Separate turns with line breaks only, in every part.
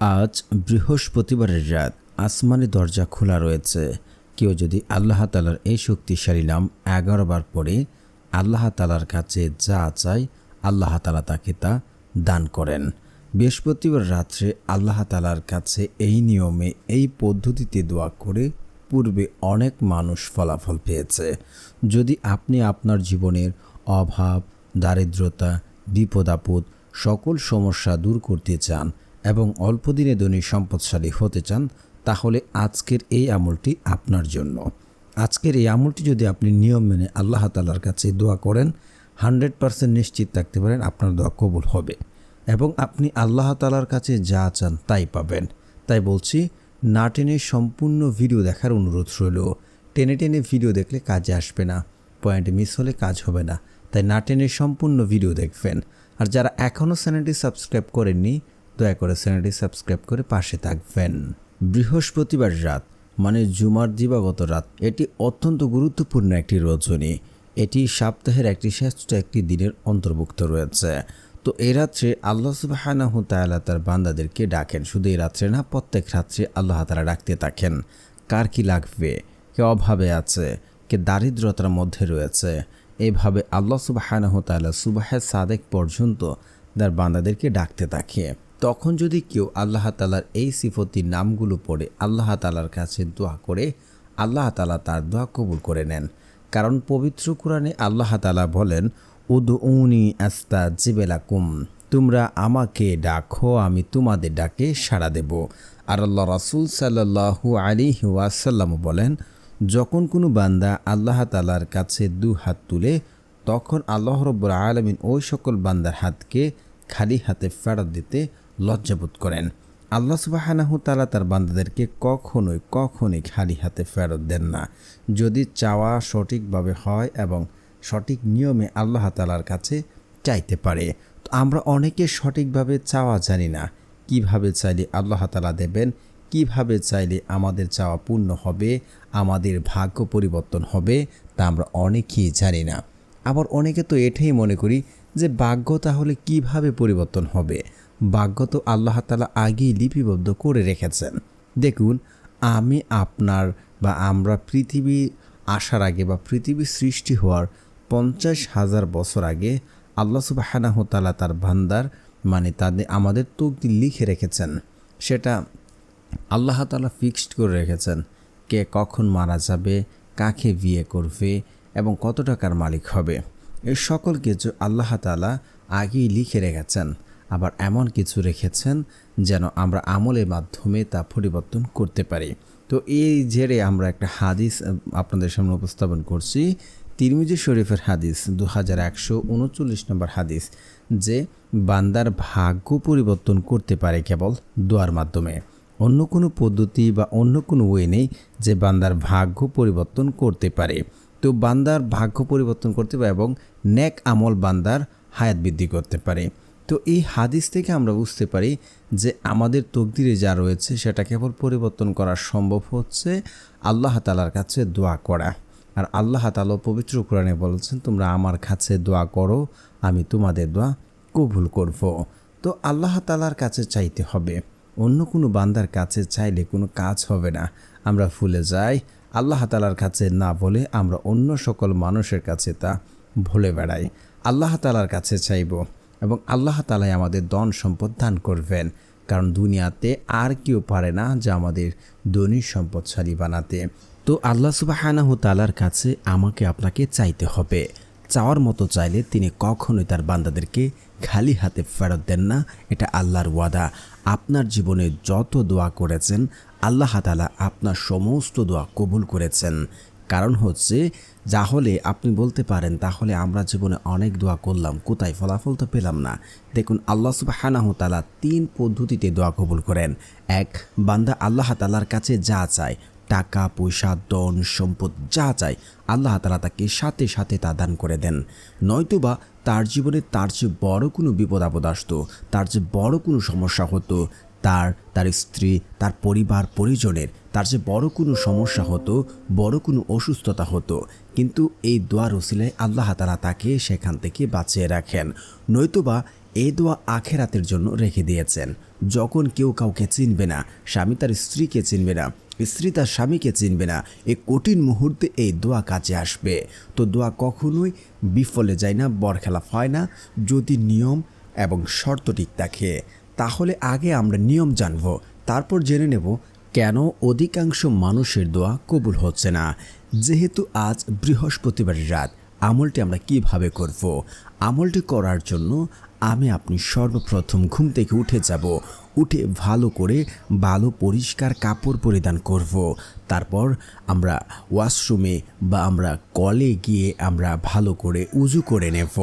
আজ বৃহস্পতিবারের রাত আসমানি দরজা খোলা রয়েছে। কেউ যদি আল্লাহ তালার এই শক্তিশালী নাম এগারো বার পড়ে, আল্লাহ তালার কাছে যা চায়, আল্লাহ তালা তাকে তা দান করেন। বৃহস্পতিবার রাত্রে আল্লাহ তালার কাছে এই নিয়মে, এই পদ্ধতিতে দোয়া করে পূর্বে অনেক মানুষ ফলাফল পেয়েছে। যদি আপনি আপনার জীবনের অভাব, দারিদ্রতা, বিপদ আপদ সকল সমস্যা দূর করতে চান এবং অল্প দিনে ধনী সম্পদশালী হতে চান, তাহলে আজকের এই আমলটি আপনার জন্য। আজকের এই আমলটি যদি আপনি নিয়ম মেনে আল্লাহ তালার কাছে দোয়া করেন, হান্ড্রেড পারসেন্ট নিশ্চিত থাকতে পারেন আপনার দোয়া কবুল হবে এবং আপনি আল্লাহ তালার কাছে যা চান তাই পাবেন। তাই বলছি, না টেনে সম্পূর্ণ ভিডিও দেখার অনুরোধ রইল। টেনে টেনে ভিডিও দেখলে কাজে আসবে না, পয়েন্ট মিস হলে কাজ হবে না। তাই না টেনে সম্পূর্ণ ভিডিও দেখবেন। আর যারা এখনও চ্যানেলটি সাবস্ক্রাইব করেননি দয়া করে চ্যানেলটি সাবস্ক্রাইব করে পাশে থাকবেন। বৃহস্পতিবার রাত মানে জুমার দিবাগত রাত, এটি অত্যন্ত গুরুত্বপূর্ণ একটি রজনী। এটি সপ্তাহের একটি শ্রেষ্ঠ একটি দিনের অন্তর্ভুক্ত রয়েছে। তো এই রাত্রে আল্লাহ সুবাহানাহু তাআলা তার বান্দাদেরকে ডাকেন। শুধু এই রাত্রে না, প্রত্যেক রাত্রে আল্লাহ তারা ডাকতে থাকেন। কার কি লাগবে? কে অভাবে আছে? কে দারিদ্রতার মধ্যে রয়েছে? এইভাবে আল্লাহ সুবাহানাহু তাআলা সুবাহে সাদেক পর্যন্ত তার বান্দাদেরকে ডাকতে থাকে। তখন যদি কেউ আল্লাহ তালার এই সিফতির নামগুলো পড়ে, আল্লাহ তালার কাছে দোয়া করে, আল্লাহ তালা তার দোয়া কবুল করে নেন। কারণ পবিত্র কোরআনে আল্লাহ তালা বলেন উদ উনি আস্তা জিবেলাকুম তোমরা আমাকে ডাকো, আমি তোমাদের ডাকে সাড়া দেব। আর আল্লাহ রাসুল সাল্লাহু আলী ওয়াসাল্লাম বলেন, যখন কোনো বান্দা আল্লাহ তালার কাছে দু হাত তুলে, তখন আল্লাহ রব্বুর আলমিন ওই সকল বান্দার হাতকে খালি হাতে ফেরত দিতে লজ্জাবোধ করেন। আল্লাহ সুবাহানাহু তালা তার বান্দাদেরকে কখনোই কখনোই খালি হাতে ফেরত দেন না। যদি চাওয়া সঠিকভাবে হয় এবং সঠিক নিয়মে আল্লাহ তালার কাছে চাইতে পারে, তো আমরা অনেকে সঠিকভাবে চাওয়া জানি না। কীভাবে চাইলে আল্লাহ তালা দেবেন? কীভাবে চাইলে আমাদের চাওয়া পূর্ণ হবে? আমাদের ভাগ্য পরিবর্তন হবে? তা আমরা অনেকেই জানি না। আবার অনেকে তো এটাই মনে করি যে ভাগ্য তাহলে কীভাবে পরিবর্তন হবে? ভাগ্য তো আল্লাহ তালা আগেই লিপিবদ্ধ করে রেখেছেন। দেখুন, আমি আপনার বা আমরা পৃথিবী আসার আগে বা পৃথিবী সৃষ্টি হওয়ার পঞ্চাশ হাজার বছর আগে আল্লাহ সুবাহানাহ তালা তার ভান্ডার মানে তাদের আমাদের তকদির লিখে রেখেছেন। সেটা আল্লাহ তালা ফিক্সড করে রেখেছেন কে কখন মারা যাবে, কাকে বিয়ে করবে এবং কত টাকার মালিক হবে। এই সকল কিছু আল্লাহ তালা আগেই লিখে রেখেছেন। আবার এমন কিছু রেখেছেন যেন আমরা আমলের মাধ্যমে তা পরিবর্তন করতে পারি। তো এই জেরে আমরা একটা হাদিস আপনাদের সামনে উপস্থাপন করছি। তিরমিজি শরীফের হাদিস দু হাজার একশো উনচল্লিশ নম্বর হাদিস, যে বান্দার ভাগ্য পরিবর্তন করতে পারে কেবল দোয়ার মাধ্যমে। অন্য কোনো পদ্ধতি বা অন্য কোনো ওয়ে নেই যে বান্দার ভাগ্য পরিবর্তন করতে পারে। তো বান্দার ভাগ্য পরিবর্তন করতে পারে এবং ন্যাক আমল বান্দার হায়াত বৃদ্ধি করতে পারে। তো এই হাদিস থেকে আমরা বুঝতে পারি যে আমাদের তকদিরে যা রয়েছে সেটা কেবল পরিবর্তন করা সম্ভব হচ্ছে আল্লাহ তালার কাছে দোয়া করা। আর আল্লাহ তালা পবিত্র কোরআনে বলছেন, তোমরা আমার কাছে দোয়া করো, আমি তোমাদের দোয়া কবুল করব। তো আল্লাহ তালার কাছে চাইতে হবে। অন্য কোনো বান্দার কাছে চাইলে কোনো কাজ হবে না। আমরা ভুলে যাই, আল্লাহ তালার কাছে না বলে আমরা অন্য সকল মানুষের কাছে তা ভুলে বেড়াই। আল্লাহ তালার কাছে চাইব এবং আল্লাহ তালাই আমাদের দন সম্পদ দান করবেন। কারণ দুনিয়াতে আর কেউ পারে না যা আমাদের ধনী সম্পদশালী বানাতে। তো আল্লাহ সুবাহানাহু তালার কাছে আমাকে আপনাকে চাইতে হবে। চাওয়ার মতো চাইলে তিনি কখনোই তার বান্দাদেরকে খালি হাতে ফেরত দেন না। এটা আল্লাহর ওয়াদা। আপনার জীবনে যত দোয়া করেছেন, আল্লাহ তালা আপনার সমস্ত দোয়া কবুল করেছেন। কারণ হচ্ছে, যা হলে আপনি বলতে পারেন, তাহলে আমরা জীবনে অনেক দোয়া করলাম, কোথায়? ফলাফল তো পেলাম না। দেখুন, আল্লাহ সুবাহানাহ তালা তিন পদ্ধতিতে দোয়া কবুল করেন। এক, বান্দা আল্লাহ তালার কাছে যা চায়, টাকা, পয়সা দন সম্পদ, যা চায়, আল্লাহ তালা তাকে সাথে সাথে তা দান করে দেন। নয়তোবা, তার জীবনে তার চেয়ে বড় কোনো বিপদ আপদ আসতো, তার চেয়ে বড় কোনো সমস্যা হতো তার তার স্ত্রী, তার পরিবার, পরিজনের, তার যে বড় কোনো সমস্যা হতো, বড় কোনো অসুস্থতা হতো, কিন্তু এই দোয়ার ওসিলায় আল্লাহ তালা তাকে সেখান থেকে বাঁচিয়ে রাখেন। নয়তোবা এই দোয়া আখেরাতের জন্য রেখে দিয়েছেন। যখন কেউ কাউকে চিনবে না, স্বামী তার স্ত্রীকে চিনবে না, স্ত্রী তার স্বামীকে চিনবে না এই কঠিন মুহূর্তে এই দোয়া কাজে আসবে। তো দোয়া কখনোই বিফলে যায় না বরখেলাপ হয় না, যদি নিয়ম এবং শর্ত ঠিক থাকে। তাহলে আগে আমরা নিয়ম জানব, তারপর জেনে নেব কেন অধিকাংশ মানুষের দোয়া কবুল হচ্ছে না। যেহেতু আজ বৃহস্পতিবার রাত, আমলটি আমরা কীভাবে করব? আমলটি করার জন্য আমি আপনি সর্বপ্রথম ঘুম থেকে উঠে যাব, উঠে ভালো করে ভালো পরিষ্কার কাপড় পরিধান করব। তারপর আমরা ওয়াশরুমে বা আমরা কলে গিয়ে আমরা ভালো করে উজু করে নেব।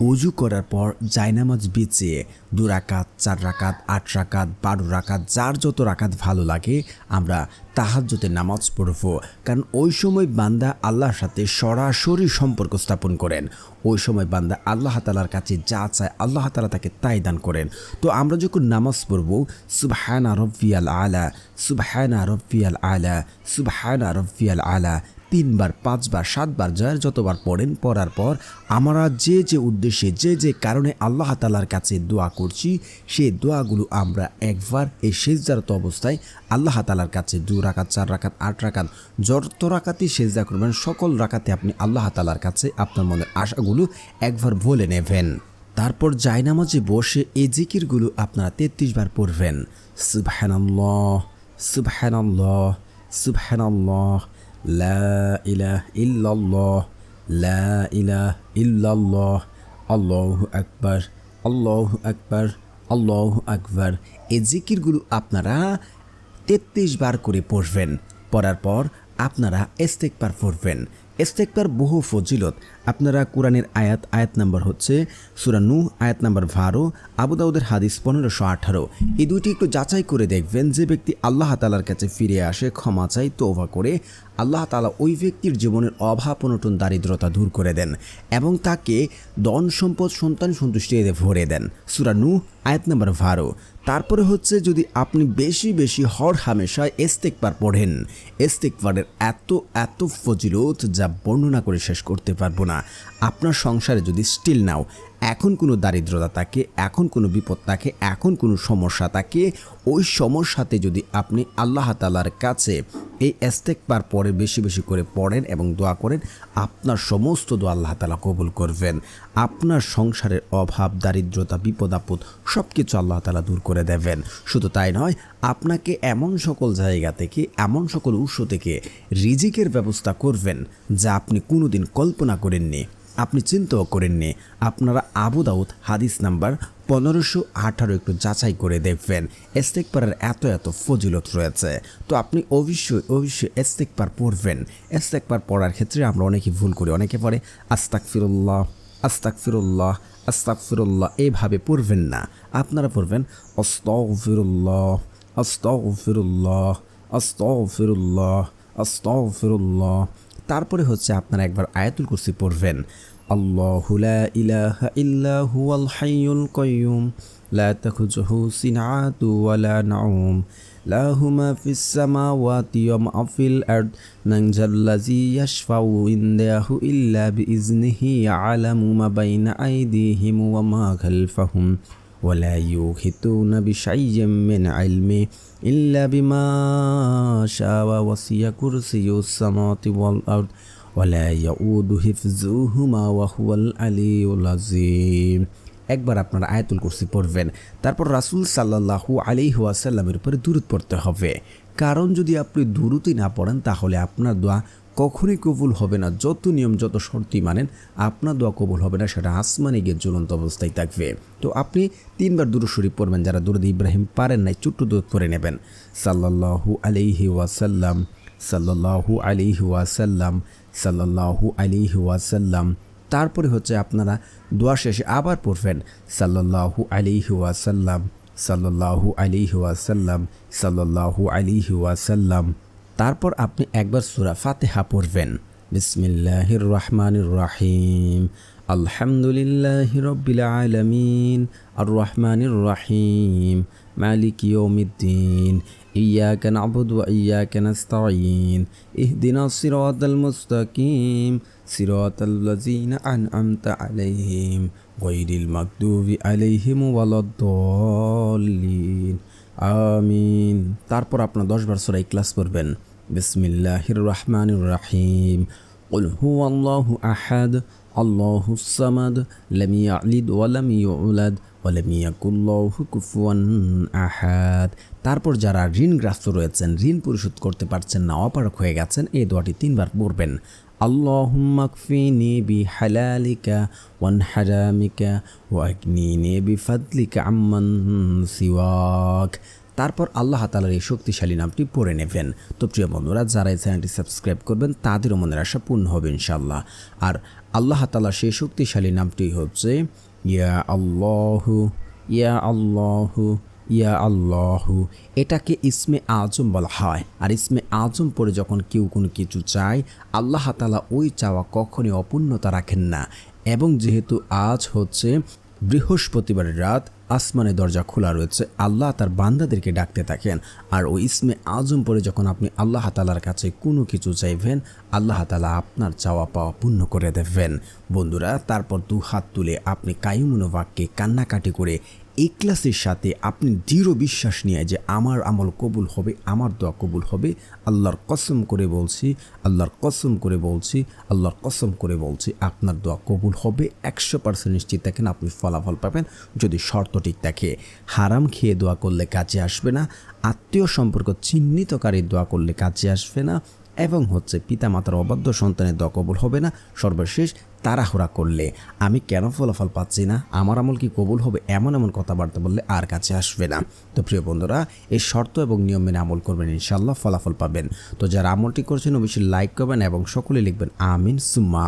উজু করার পর জায়নামাজ বিছিয়ে দু রাকাত, চার রাকাত, আট রাকাত, বারো রাকাত, যার যত রাকাত ভালো লাগে, আমরা তাহাজ্জতে নামাজ পড়ব। কারণ ওই সময় বান্দা আল্লাহর সাথে সরাসরি সম্পর্ক স্থাপন করেন। ওই সময় বান্দা আল্লাহ তালার কাছে যা চায়, আল্লাহ তালা তাকে তাই দান করেন। তো আমরা যখন নামাজ পড়ব, সুবহানা রব্বিয়াল আলা, সুবহানা রব্বিয়াল আলা, সুবহানা রব্বিয়াল আলা তিনবার, পাঁচবার, সাতবার, যার যতবার পড়েন, পড়ার পর আমরা যে যে উদ্দেশ্যে, যে যে কারণে আল্লাহ তালার কাছে দোয়া করছি সেই দোয়াগুলো আমরা একবার এই শেষজারত অবস্থায় আল্লাহ তালার কাছে দু রাকাত, চার রাকাত, আট রাকাত, যত রাকাতই সেজদা করবেন, সকল রাকাতে আপনি আল্লাহ তালার কাছে আপনার মনের আশাগুলো একবার বলে নেবেন। তারপর জায়নামাজে বসে এই জিকিরগুলো আপনারা তেত্রিশ বার পড়বেন। সুবহানাল্লাহ সুবহানাল্লাহ সুবহানাল্লাহ। লা ইলাহ ইল্লাল্লাহ, লা ইলাহ ইল্লাল্লাহ, আল্লাহ আকবার আল্লাহ আকবার আল্লাহ আকবার। এই জিকিরগুলো আপনারা তেত্রিশ বার করে পড়বেন, পড়ার পর আপনারা এস্তেকবার পড়বেন। এস্তেকবার বহু ফজিলত। আপনারা কোরআনের আয়াত আয়াত নাম্বার হচ্ছে সুরানু আয়াত নাম্বার বারো, আবু দাউদের হাদিস পনেরোশো আঠারো। এই দুইটি একটু যাচাই করে দেখবেন, যে ব্যক্তি আল্লাহ তালার কাছে ফিরে আসে, ক্ষমা চাই তোভা করে, আল্লাহ তালা ওই ব্যক্তির জীবনের অভাব, অনটন, দারিদ্রতা দূর করে দেন এবং তাকে দন সম্পদ, সন্তান সন্তুষ্টি এতে ভরে দেন। সুরানু আয়াত নাম্বার বারো। তারপরে হচ্ছে যদি আপনি বেশি বেশি হর হামেশায় এস্তেকবার পড়েন এস্তেকবারের এত এত ফজিলত যা বর্ণনা করে শেষ করতে পারব না। আপনার সংসারে যদি স্টিল নাও এখন কোনো দারিদ্রতা থাকে এখন কোনো বিপদ থাকে এখন কোনো সমস্যা থাকে ওই সমস্যাতে যদি আপনি আল্লাহ তালার কাছে এই এস্তেকবার পরে বেশি বেশি করে পড়েন এবং দোয়া করেন, আপনার সমস্ত দোয়া আল্লাহ তালা কবুল করবেন। আপনার সংসারের অভাব, দারিদ্রতা, বিপদ আপদ সব কিছু আল্লাহ তালা দূর করে দেবেন। শুধু তাই নয়, আপনাকে এমন সকল জায়গা থেকে, এমন সকল উৎস থেকে রিজিকের ব্যবস্থা করবেন যা আপনি কোনোদিন কল্পনা করেননি। আপনি চিন্তাও করেননি। আপনারা আবু দাউদ হাদিস নাম্বার পনেরোশো আঠারো একটু যাচাই করে দেখবেন। এস্তেকপারের এত এত ফজিলত রয়েছে। তো আপনি অবশ্যই অবশ্যই এস্তেকবার পড়বেন। এস্তেকবার পড়ার ক্ষেত্রে আমরা অনেকে ভুল করি। অনেকে পড়ে আস্তাক ফিরুল্লাহ আস্তাক ফিরুল্লাহ আস্তাক ফিরুল্লাহ এভাবে পড়বেন না। আপনারা পড়বেন অস্তক ফিরুল্লাহ অস্তক ফিরুল্লাহ অস্তক ফিরুল্লাহ অস্তক ফিরুল্লাহ তারপরে হচ্ছে আপনারা একবার আয়াতুল কুরসি পড়বেন। আল্লাহুলা ওয়ালা ইউহিতুনা বিশাইয়্যিম মিন ইলমি ইল্লা বিমা শাআ ওয়াসিয়া কুরসিয়ুস সামাওয়াতি ওয়াল আরদ ওয়ালা ইয়াউদু হিফযুহুমা একবার আপনারা আয়াতুল কুরসি পড়বেন, তারপর রাসুল সাল্লাহু আলি ওয়াসাল্লামের উপরে দূরত পড়তে হবে। কারণ যদি আপনি দূরতই না পড়েন, তাহলে আপনার দোয়া কখনোই কবুল হবে না। যত নিয়ম, যত শর্তি মানেন, আপনার দোয়া কবুল হবে না, সেটা আসমানে গিয়ে জ্বলন্ত অবস্থায় থাকবে। তো আপনি তিনবার দূর শরীফ পড়বেন, যারা দূরদ ইব্রাহিম পারেন নাই, ছোট্ট দূর পড়ে নেবেন। সাল্লাহু আলিহি ওয়াসাল্লাম সাল্লাহু আলিহি ওয়াসাল্লাম সাল্লাহু আলিহি ওয়াসাল্লাম। তারপরে হচ্ছে আপনারা দোয়া শেষে আবার পড়বেন সাল্লাহু আলিহি ওয়াসাল্লাম সাল্লাহু আলিহি ওয়াসাল্লাম সাল্লাহু আলিহি ওয়াসাল্লাম। তারপর আপনি একবার সুরা ফাতেহা পড়বেন বিসমিল্লাহির রহমানির রাহিম আলহামদুলিল্লাহ রব্বিল আলামিন আর রহমানির রাহিম মালিক ইয়ৌমিদ্দিন إياك نعبد وإياك نستعين اهدنا الصراط المستقيم صراط الذين أنعمت عليهم গৈরিল মাকদুবি আলাইহিম ওয়ালাদ্দাল্লিন আমিন তারপর আপনার দশবার সূরা ইখলাস পড়বেন বিসমিল্লাহির রহমানির রাহিম قل هو الله أحد الله الصمد لم يلد ولم يولد ولم يكن له كفوا أحد তারপর যারা ঋণগ্রস্ত রয়েছেন ঋণ পরিশোধ করতে পারছেন না অপারক হয়ে গেছেন এই দোয়াটি তিনবার পড়বেন اللهم اكفني بحلالك وعن حرامك واغنني بفضلك عمن سواك তারপর আল্লাহ তালার এই শক্তিশালী নামটি পড়ে নেবেন তো প্রিয় বন্ধুরা যারা এই চ্যানেলটি সাবস্ক্রাইব করবেন তাদেরও মনের আশা পূর্ণ হবে ইনশাল্লাহ আর আল্লাহ তালার সেই শক্তিশালী নামটি হচ্ছে ইয়া আল্লাহু ইয়া আল্লাহু ইয়া আল্লাহু, এটাকে ইসমে আজম বলা হয়। আর ইসমে আজম পরে যখন কেউ কোনো কিছু চায়, আল্লাহ তালা ওই চাওয়া কখনই অপূর্ণতা রাখেন না। এবং যেহেতু আজ হচ্ছে বৃহস্পতিবারের রাত আসমানে দরজা খোলা রয়েছে, আল্লাহ তার বান্দাদেরকে ডাকতে থাকেন। আর ওই ইসমে আজম পরে যখন আপনি আল্লাহ তালার কাছে কোনো কিছু চাইবেন, আল্লাহ তালা আপনার চাওয়া পাওয়া পূর্ণ করে দেবেন। বন্ধুরা, তারপর দু হাত তুলে আপনি কায়ুমনোভাগকে কান্নাকাটি করে ইকলাসের সাথে আপনি দৃঢ় বিশ্বাস নিয়ে যে আমার আমল কবুল হবে, আমার দোয়া কবুল হবে, আল্লাহর কসম করে বলছি, আল্লাহর কসম করে বলছি, আল্লাহর কসম করে বলছি, আপনার দোয়া কবুল হবে, একশো পার্সেন্ট নিশ্চিত থাকেন আপনি ফলাফল পাবেন, যদি শর্ত ঠিক থাকে। হারাম খেয়ে দোয়া করলে কাজে আসবে না, আত্মীয় সম্পর্ক চিহ্নিতকারী দোয়া করলে কাজে আসবে না, এবং হচ্ছে পিতামাতার অবাধ্য সন্তানের দোয়া কবুল হবে না, সর্বশেষ তাড়াহুড়া করলে, আমি কেন ফলাফল পাচ্ছি না? আমার আমল কি কবুল হবে? এমন এমন কথাবার্তা বললে আর কাছে আসবে না। তো প্রিয় বন্ধুরা, এই শর্ত এবং নিয়ম মেনে আমল করবেন ইনশাল্লাহ ফলাফল পাবেন। তো যারা আমলটি করছেন, অবশ্যই লাইক করবেন এবং সকলে লিখবেন, আমিন, সুম্মা